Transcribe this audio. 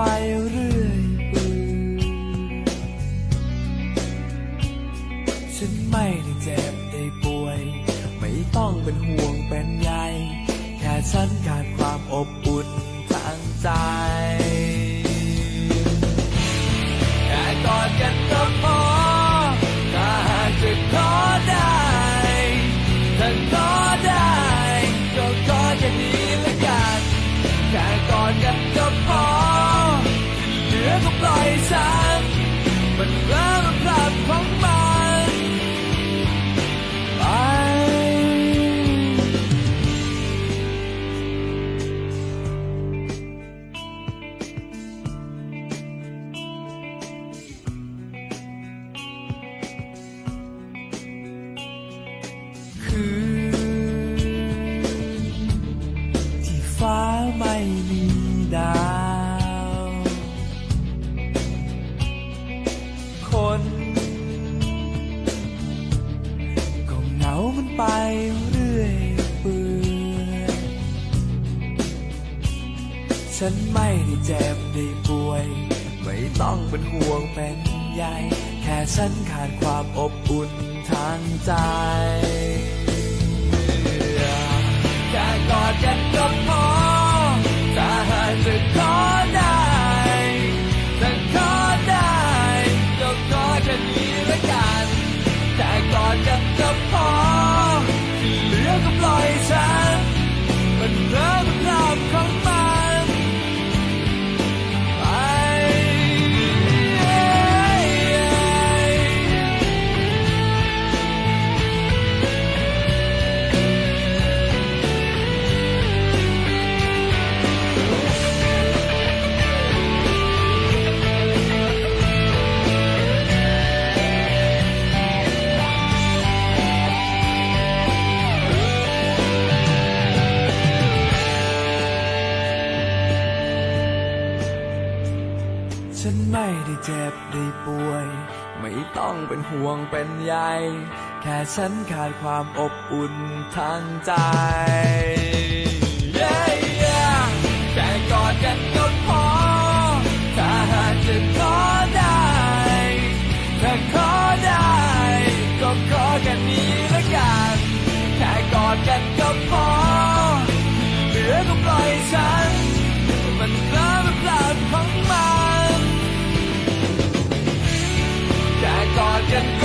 ไปเรื่อยเปื่อยฉันไม่ได้เจ็บได้ป่วย ไม่ต้องเป็นห่วงเป็นใยแค่ฉันขาดความอบอุ่นทางใจแค่กอดกันก็พอถ้าหากจะขอได้ถ้าขอ ก็ปล่อยฉันมันเริ่มพลาดของ ฉันไม่ได้เจ็บได้ป่วย ไม่ต้องเป็นห่วงเป็นใยแค่ฉันขาดความอบอุ่นทางใจแค่กอดกันก็พอถ้าหากจะขอได้ถ้าขอได้ก็ขอแค่นี้ละกันแค่กอดกันก็พอ ฉันไม่ได้เจ็บได้ป่วย ไม่ต้องเป็นห่วงเป็นใย แค่ฉันขาดความอบอุ่นทางใจ ข